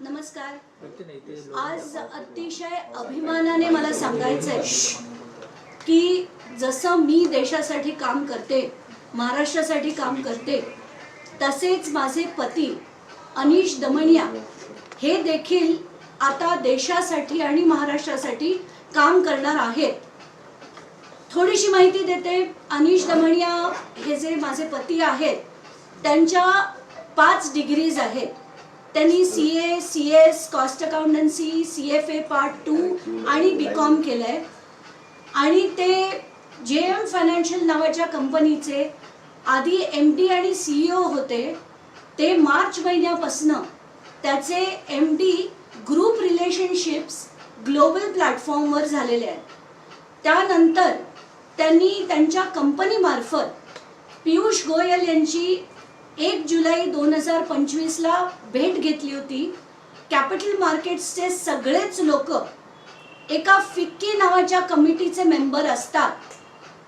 नमस्कार. आज अतिशय अभिमानाने मला सांगायचंय की जसं मी देशासाठी काम करते महाराष्ट्रासाठी काम करते तसेच माझे पती अनिश दमणिया हे देखील आता देशासाठी आणि महाराष्ट्रासाठी काम करणार आहेत. थोडीशी माहिती देते. अनिश दमणिया हे जे माझे पती आहेत त्यांच्या पाच डिग्रीज आहेत. त्यांनी C A C S cost accountancy C F A part two आणि बी कॉम केलं आहे आणि ते जे एम फायनान्शियल नावाच्या कंपनीचे आधी एम डी आणि सीईओ होते. ते मार्च महिन्यापासनं त्याचे M D group relationships global प्लॅटफॉर्मवर झालेले आहेत. त्यानंतर त्यांनी त्यांच्या कंपनीमार्फत पियुष गोयल यांची एक जुलै दोन हजार पंचवीसला भेट घेतली होती. कॅपिटल मार्केट्सचे सगळेच लोक एका फिक्की नावाच्या कमिटीचे मेंबर असतात.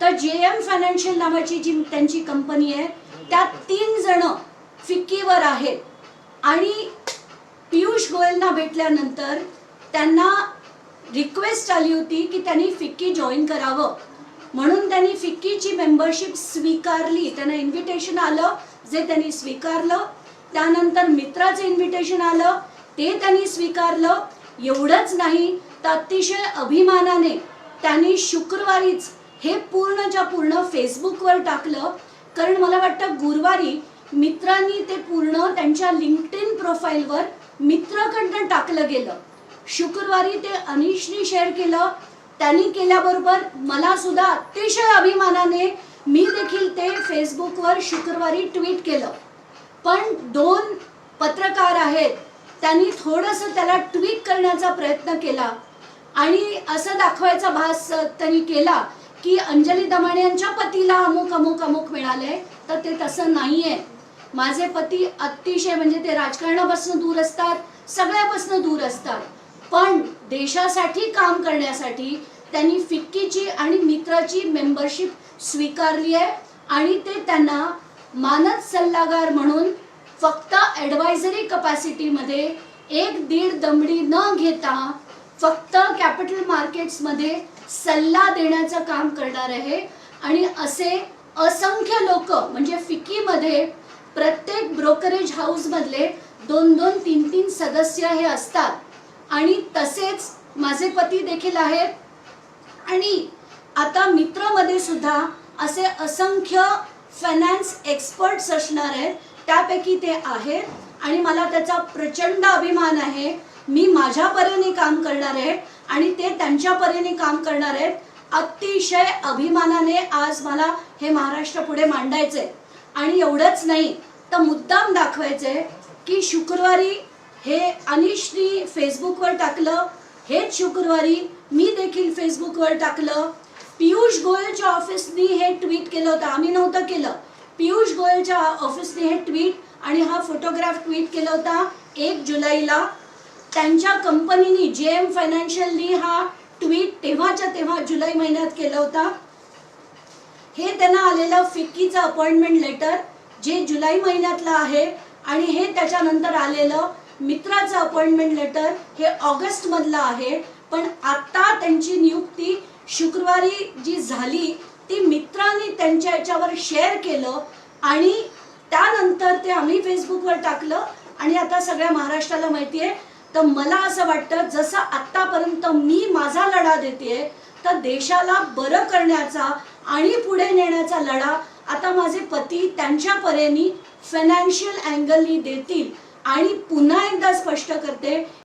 तर जे एम फायनान्शियल नावाची जी त्यांची कंपनी आहे त्यात तीन जण फिक्कीवर आहेत. आणि पियुष गोयलना भेटल्यानंतर त्यांना रिक्वेस्ट आली होती की त्यांनी फिक्की जॉईन करावं. म्हणून त्यांनी फिक्कीची मेंबरशिप स्वीकारली. त्यांना इन्व्हिटेशन आलं. जे त्यांनी स्वीकारलं त्यानंतर मित्राचं इन्व्हिटेशन आलं ते त्यांनी स्वीकारलं. एवढंच नाही तर अतिशय अभिमानाने त्यांनी शुक्रवारीच हे पूर्णच्या पूर्ण फेसबुकवर टाकलं. कारण मला वाटतं गुरुवारी मित्रांनी ते पूर्ण त्यांच्या लिंक्डइन प्रोफाईलवर मित्राकडनं टाकलं गेलं. शुक्रवारी ते अनिशनी शेअर केलं. त्यांनी केल्याबरोबर मला सुद्धा अतिशय अभिमानाने मी देखील ते फेसबुकवर शुक्रवारी ट्विट केलं. पण दोन पत्रकार आहेत त्यांनी थोडंसं त्याला ट्विट करण्याचा प्रयत्न केला. आणि असं दाखवायचा भास त्यांनी केला की अंजली दमाणे यांच्या पतीला अमुक अमुक अमुक मिळाले. तर ते तसं नाही आहे माझे पती अतिशय म्हणजे ते राजकारणापासून दूर असतात सगळ्यापासून दूर असतात. पण देशासाठी काम करण्यासाठी त्यांनी फिक्कीची आणि मित्राची मेंबरशिप स्वीकारली आहे आणि ते त्यांना मानद सल्लागार म्हणून फक्त ॲडवायझरी कपॅसिटीमध्ये एक दीड दमडी न घेता फक्त कॅपिटल मार्केट्समध्ये सल्ला देण्याचं काम करणार आहे. आणि असे असंख्य लोक म्हणजे फिक्कीमध्ये प्रत्येक ब्रोकरेज हाऊसमधले दोन दोन तीन तीन सदस्य हे असतात. आणि तसेच माझे पती देखील आहेत. आणि आता मित्रमध्ये सुद्धा असे असंख्य फायनान्स एक्सपर्ट्स असणार आहेत. त्यापैकी ते आहेत. आणि मला त्याचा प्रचंड अभिमान आहे. मी माझ्या परीने काम करणार आहे आणि ते त्यांच्या परीने काम करणार आहेत. अतिशय अभिमानाने आज मला हे महाराष्ट्र पुढे मांडायचंय आणि एवढंच नाही तर मुद्दाम दाखवायचंय की शुक्रवारी हे अनिशनी फेसबुकवर टाकलं. हेच शुक्रवारी मी देखील फेसबुकवर टाकलं. पियुष गोयलच्या ऑफिसनी हे ट्विट केलं होतं. आम्ही नव्हतं केलं. पियुष गोयलच्या ऑफिसने हे ट्विट आणि हा फोटोग्राफ ट्विट केला होता एक जुलैला. त्यांच्या कंपनीनी जे एम फायनान्शियलनी हा ट्विट तेव्हाच्या तेव्हा जुलै महिन्यात केला होता. हे त्यांना आलेलं फिक्कीचं अपॉइंटमेंट लेटर जे जुलै महिन्यातलं आहे आणि हे त्याच्यानंतर आलेलं मित्राचं अपॉइंटमेंट लेटर हे ऑगस्टमधलं आहे. पण आता त्यांची नियुक्ती शुक्रवारी जी झाली ती मित्रांनी त्यांच्या याच्यावर शेअर केलं आणि त्यानंतर ते आम्ही फेसबुकवर टाकलं. आणि आता सगळ्या महाराष्ट्राला माहिती आहे. तर मला असं वाटतं जसं आत्तापर्यंत मी माझा लढा देते तर देशाला बरं करण्याचा आणि पुढे नेण्याचा लढा आता माझे पती त्यांच्या परेनी फायनान्शियल अँगलनी देतील. आणि पुन्हा एकदा स्पष्ट करते